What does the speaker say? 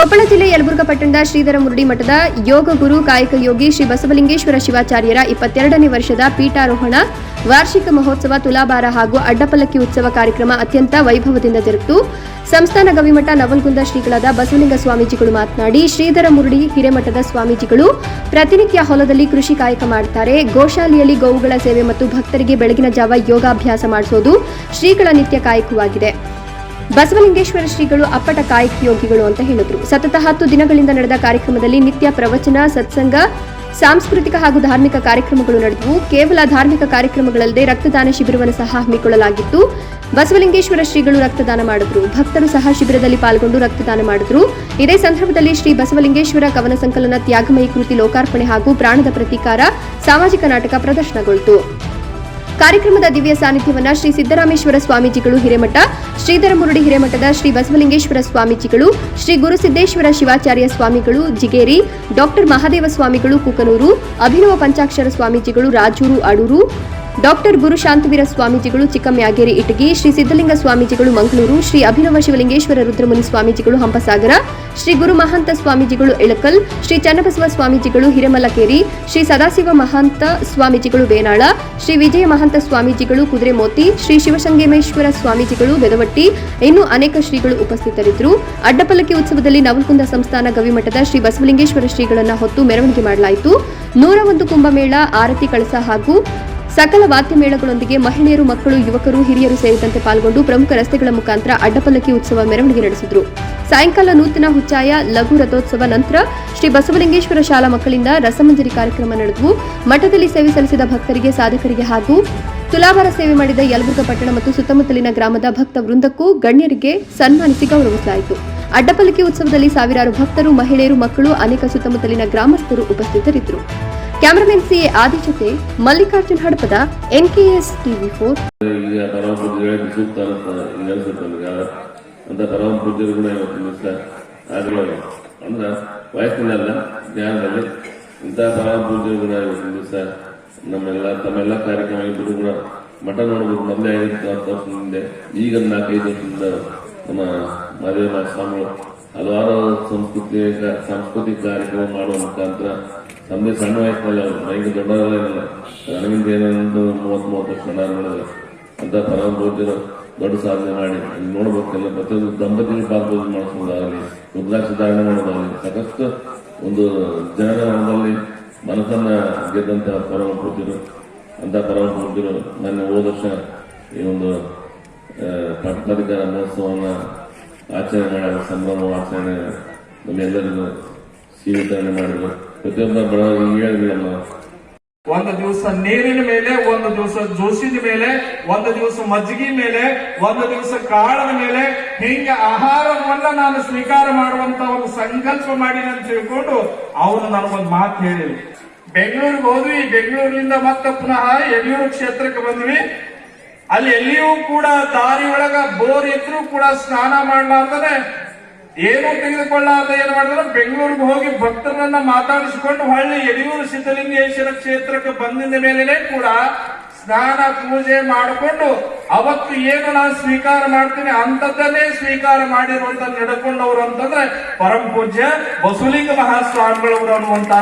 ಕೊಪ್ಪಳ ಜಿಲ್ಲೆ ಯಲಬುರ್ಗಾ ಪಟ್ಟಣದ ಶ್ರೀಧರ ಮುರುಡಿ ಮಠದ ಯೋಗ ಗುರು ಕಾಯಕ ಯೋಗಿ ಶ್ರೀ ಬಸವಲಿಂಗೇಶ್ವರ ಶಿವಾಚಾರ್ಯರ ಇಪ್ಪತ್ತೆರಡನೇ ವರ್ಷದ ಪೀಠಾರೋಹಣ, ವಾರ್ಷಿಕ ಮಹೋತ್ಸವ, ತುಲಾಭಾರ ಹಾಗೂ ಅಡ್ಡಪಲ್ಲಕ್ಕಿ ಉತ್ಸವ ಕಾರ್ಯಕ್ರಮ ಅತ್ಯಂತ ವೈಭವದಿಂದ ಜರುಗಿತು. ಸಂಸ್ಥಾನ ಗವಿಮಠ ನವಲ್ಗುಂದ ಶ್ರೀಗಳಾದ ಬಸವಲಿಂಗ ಸ್ವಾಮೀಜಿಗಳು ಮಾತನಾಡಿ, ಶ್ರೀಧರ ಮುರುಡಿ ಹಿರೇಮಠದ ಸ್ವಾಮೀಜಿಗಳು ಪ್ರತಿನಿತ್ಯ ಹೊಲದಲ್ಲಿ ಕೃಷಿ ಕಾಯಕ ಮಾಡುತ್ತಾರೆ ಗೋಶಾಲೆಯಲ್ಲಿ ಗೋವುಗಳ ಸೇವೆ ಮತ್ತು ಭಕ್ತರಿಗೆ ಬೆಳಗಿನ ಜಾವ ಯೋಗಾಭ್ಯಾಸ ಮಾಡಿಸೋದು ಶ್ರೀಗಳ ನಿತ್ಯ ಕಾಯಕವಾಗಿದೆ. ಬಸವಲಿಂಗೇಶ್ವರ ಶ್ರೀಗಳು ಅಪ್ಪಟ ಕಾಯಕ ಯೋಗಿಗಳು ಅಂತ ಹೇಳಿದ್ರು. ಸತತ ಹತ್ತು ದಿನಗಳಿಂದ ನಡೆದ ಕಾರ್ಯಕ್ರಮದಲ್ಲಿ ನಿತ್ಯ ಪ್ರವಚನ, ಸತ್ಸಂಗ, ಸಾಂಸ್ಕೃತಿಕ ಹಾಗೂ ಧಾರ್ಮಿಕ ಕಾರ್ಯಕ್ರಮಗಳು ನಡೆದವು. ಕೇವಲ ಧಾರ್ಮಿಕ ಕಾರ್ಯಕ್ರಮಗಳಲ್ಲದೆ ರಕ್ತದಾನ ಶಿಬಿರವನ್ನು ಸಹ ಹಮ್ಮಿಕೊಳ್ಳಲಾಗಿತ್ತು. ಬಸವಲಿಂಗೇಶ್ವರ ಶ್ರೀಗಳು ರಕ್ತದಾನ ಮಾಡಿದ್ರು. ಭಕ್ತರು ಸಹ ಶಿಬಿರದಲ್ಲಿ ಪಾಲ್ಗೊಂಡು ರಕ್ತದಾನ ಮಾಡಿದ್ರು. ಇದೇ ಸಂದರ್ಭದಲ್ಲಿ ಶ್ರೀ ಬಸವಲಿಂಗೇಶ್ವರ ಕವನ ಸಂಕಲನ ತ್ಯಾಗಮಯಿ ಕೃತಿ ಲೋಕಾರ್ಪಣೆ ಹಾಗೂ ಪ್ರಾಣದ ಪ್ರತೀಕಾರ ಸಾಮಾಜಿಕ ನಾಟಕ ಪ್ರದರ್ಶನಗೊಳಿತು. ಕಾರ್ಯಕ್ರಮದ ದಿವ್ಯ ಸಾನ್ನಿಧ್ಯವನ್ನ ಶ್ರೀ ಸಿದ್ದರಾಮೇಶ್ವರ ಸ್ವಾಮೀಜಿಗಳು ಹಿರೇಮಠ, ಶ್ರೀಧರ ಮುರುಡಿ ಹಿರೇಮಠದ ಶ್ರೀ ಬಸವಲಿಂಗೇಶ್ವರ ಸ್ವಾಮೀಜಿಗಳು, ಶ್ರೀ ಗುರುಸಿದ್ದೇಶ್ವರ ಶಿವಾಚಾರ್ಯ ಸ್ವಾಮಿಗಳು ಜಿಗೇರಿ, ಡಾಕ್ಟರ್ ಮಹಾದೇವ ಸ್ವಾಮಿಗಳು ಕುಕನೂರು, ಅಭಿನವ ಪಂಚಾಕ್ಷರ ಸ್ವಾಮೀಜಿಗಳು ರಾಜೂರು, ಅಡೂರು ಡಾಕ್ಟರ್ ಗುರು ಶಾಂತವೀರ ಸ್ವಾಮೀಜಿಗಳು ಚಿಕ್ಕಮ್ಯಾಗೇರಿ ಇಟಗಿ ಶ್ರೀ ಸಿದ್ದಲಿಂಗ ಸ್ವಾಮೀಜಿಗಳು ಮಂಗಳೂರು, ಶ್ರೀ ಅಭಿನವ ಶಿವಲಿಂಗೇಶ್ವರ ರುದ್ರಮುನಿ ಸ್ವಾಮೀಜಿಗಳು ಹಂಪಸಾಗರ, ಶ್ರೀ ಗುರು ಮಹಾಂತ ಸ್ವಾಮೀಜಿಗಳು ಇಳಕಲ್ ಶ್ರೀ ಚನ್ನಬಸವ ಸ್ವಾಮೀಜಿಗಳು ಹಿರೇಮಲ್ಲಕೇರಿ, ಶ್ರೀ ಸದಾಶಿವ ಮಹಾಂತ ಸ್ವಾಮೀಜಿಗಳು ಬೇನಾಳ, ಶ್ರೀ ವಿಜಯ ಮಹಾಂತ ಸ್ವಾಮೀಜಿಗಳು ಕುದುರೆಮೋತಿ, ಶ್ರೀ ಶಿವಸಂಗಮೇಶ್ವರ ಸ್ವಾಮೀಜಿಗಳು ಬೆದವಟ್ಟಿ, ಇನ್ನೂ ಅನೇಕ ಶ್ರೀಗಳು ಉಪಸ್ಥಿತರಿದ್ದರು. ಅಡ್ಡಪಲ್ಲಕ್ಕಿ ಉತ್ಸವದಲ್ಲಿ ನವಲ್ಕುಂದ ಸಂಸ್ಥಾನ ಗವಿಮಠದ ಶ್ರೀ ಬಸವಲಿಂಗೇಶ್ವರ ಶ್ರೀಗಳನ್ನು ಹೊತ್ತು ಮೆರವಣಿಗೆ ಮಾಡಲಾಯಿತು. ನೂರ ಒಂದು ಕುಂಭಮೇಳ, ಆರತಿ ಕಳಸ ಹಾಗೂ ಸಕಲ ವಾದ್ಯ ಮೇಳಗಳೊಂದಿಗೆ ಮಹಿಳೆಯರು, ಮಕ್ಕಳು, ಯುವಕರು, ಹಿರಿಯರು ಸೇರಿದಂತೆ ಪಾಲ್ಗೊಂಡು ಪ್ರಮುಖ ರಸ್ತೆಗಳ ಮುಖಾಂತರ ಅಡ್ಡಪಲ್ಲಕ್ಕಿ ಉತ್ಸವ ಮೆರವಣಿಗೆ ನಡೆಸಿದರು. ಸಾಯಂಕಾಲ ನೂತನ ಹುಚ್ಚಾಯ ಲಘು ರಥೋತ್ಸವ ನಂತರ ಶ್ರೀ ಬಸವಲಿಂಗೇಶ್ವರ ಶಾಲಾ ಮಕ್ಕಳಿಂದ ರಸಮಂಜರಿ ಕಾರ್ಯಕ್ರಮ ನಡೆದವು ಮಠದಲ್ಲಿ ಸೇವೆ ಸಲ್ಲಿಸಿದ ಭಕ್ತರಿಗೆ, ಸಾಧಕರಿಗೆ ಹಾಗೂ ತುಲಾಭಾರ ಸೇವೆ ಮಾಡಿದ ಯಲಬುರ್ಗ ಪಟ್ಟಣ ಮತ್ತು ಸುತ್ತಮುತ್ತಲಿನ ಗ್ರಾಮದ ಭಕ್ತ ವೃಂದಕ್ಕೂ ಗಣ್ಯರಿಗೆ ಸನ್ಮಾನಿಸಿ ಗೌರವಿಸಲಾಯಿತು. ಅಡ್ಡಪಲ್ಲಕ್ಕಿ ಉತ್ಸವದಲ್ಲಿ ಸಾವಿರಾರು ಭಕ್ತರು, ಮಹಿಳೆಯರು, ಮಕ್ಕಳು, ಅನೇಕ ಸುತ್ತಮುತ್ತಲಿನ ಗ್ರಾಮಸ್ಥರು ಉಪಸ್ಥಿತರಿದ್ದರು. ಕ್ಯಾಮರಾಮನ್ ಸಿ ಆದಿ ಜೊತೆ Mallikarjun Hadapada NKS TV four. ಅಂತ ಪರಮ ಪೂಜ್ಯರು ಕೂಡ ಇವತ್ತಿನ ದಿವಸ ಆಗಲೇ ಅಂದ್ರೆ ವಯಸ್ಸಿನಲ್ಲ, ಜ್ಞಾನದಲ್ಲಿ. ಇಂಥ ಪರಮ ಪೂಜ್ಯರು ಕೂಡ ಇವತ್ತಿನ ದಿವಸ ನಮ್ಮೆಲ್ಲ, ತಮ್ಮೆಲ್ಲ ಕಾರ್ಯಕ್ರಮ ಇಬ್ಬರು ಕೂಡ ಮಠ ನೋಡ್ಬೇಕು. ಮೊದಲೇ ಐವತ್ತು, ಹತ್ತು ವರ್ಷದ ಹಿಂದೆ. ಈಗ ನಾಲ್ಕೈದು ವರ್ಷದಿಂದ ನಮ್ಮ ಮದುವೆ ಸ್ವಾಮಿಗಳು ಹಲವಾರು ಸಂಸ್ಕೃತಿ ಸಾಂಸ್ಕೃತಿಕ ಕಾರ್ಯಕ್ರಮ ಮಾಡುವ ಮುಖಾಂತರ ನಮ್ದೇ ಸಣ್ಣ ವಯಸ್ಸಿನಲ್ಲಿ ಅವರು ನನಗೆ ದೊಡ್ಡವರೇನಲ್ಲ ನನಗಿಂತ ಮೂವತ್ತು ಮೂವತ್ತು ವರ್ಷ ನಾನು ನೋಡಿದ್ರೆ ಅಂತ ಪರಮ ಪೂಜ್ಯರು ದೊಡ್ಡ ಸಾಧನೆ ಮಾಡಿ. ನೋಡ್ಬೇಕೆಲ್ಲ, ಪ್ರತಿಯೊಂದು ದಂಪತಿ ಪಾಲ್ಪೋದು ಮಾಡಿಸೋದಾಗಲಿ ರುದ್ರಾಕ್ಷ ಧಾರಣೆ ಮಾಡೋದಾಗಲಿ, ಸಾಕಷ್ಟು ಒಂದು ಜನರ ಮನದಲ್ಲಿ ಮನಸ್ಸನ್ನ ಗೆದ್ದಂತ ಪರಮ ಪೂಜ್ಯರು ಅಂತ ಪರಮ ನನ್ನ ಹೋದ ವರ್ಷ ಈ ಒಂದು ಪಟ್ಟಿಕ ಮಹೋತ್ಸವವನ್ನ ಆಚರಣೆ ಮಾಡಿದ ಸಂಭ್ರಮ ಆಚರಣೆ ನಮ್ಮೆಲ್ಲರಿಗೂ ಸಿಹಿ ವಿತರಣೆ ಮಾಡಿದ್ರು. ಪ್ರತಿಯೊಬ್ಬ ಬಡ ಹೇಳಿದ್ರಲ್ಲ ಒಂದು ದಿವಸ ನೀರಿನ ಮೇಲೆ, ಒಂದು ದಿವಸ ಜೋಸಿನ ಮೇಲೆ, ಒಂದು ದಿವಸ ಮಜ್ಜಿಗೆ ಮೇಲೆ, ಒಂದು ದಿವಸ ಕಾಳದ ಮೇಲೆ, ಹಿಂಗ ಆಹಾರವನ್ನ ನಾನು ಸ್ವೀಕಾರ ಮಾಡುವಂತ ಒಂದು ಸಂಕಲ್ಪ ಮಾಡಿ ಅಂತ ತಿಳ್ಕೊಂಡು ಅವನು ನನಗೊಂದು ಮಾತು ಹೇಳಿದ್ರು. ಬೆಂಗಳೂರಿಗೆ ಹೋದ್ವಿ ಬೆಂಗಳೂರಿನಿಂದ ಮತ್ತೆ ಪುನಃ ಯಡಿಯೂರು ಕ್ಷೇತ್ರಕ್ಕೆ ಬಂದ್ವಿ. ಅಲ್ಲಿ ಎಲ್ಲಿಯೂ ಕೂಡ ದಾರಿ ಒಳಗ ಬೋರ್ ಇದ್ರೂ ಕೂಡ ಸ್ನಾನ ಮಾಡ್ಲಾರ್ದರೆ ಏನು ತೆಗೆದುಕೊಳ್ಳಾರ್ದೆ ಏನ್ ಮಾಡಿದ್ರು? ಬೆಂಗಳೂರಿಗೆ ಹೋಗಿ ಭಕ್ತರನ್ನ ಮಾತಾಡಿಸಿಕೊಂಡು ಹೊಳ್ಳಿ ಯಡಿಯೂರು ಸಿದ್ದಲಿಂಗೇಶ್ವರ ಕ್ಷೇತ್ರಕ್ಕೆ ಬಂದಿದ್ದ ಮೇಲೆನೆ ಕೂಡ ಸ್ನಾನ ಪೂಜೆ ಮಾಡಿಕೊಂಡು ಅವತ್ತು ಏನು ನಾನು ಸ್ವೀಕಾರ ಮಾಡ್ತೀನಿ ಅಂತದನ್ನೇ ಸ್ವೀಕಾರ ಮಾಡಿರುವಂತ ನಡ್ಕೊಂಡವರು ಅಂತಂದ್ರೆ ಪರಮ ಪೂಜ್ಯ ಬಸುಲಿಂಗ ಮಹಾಸ್ವಾಮಿಗಳವರು ಅನ್ನುವಂತ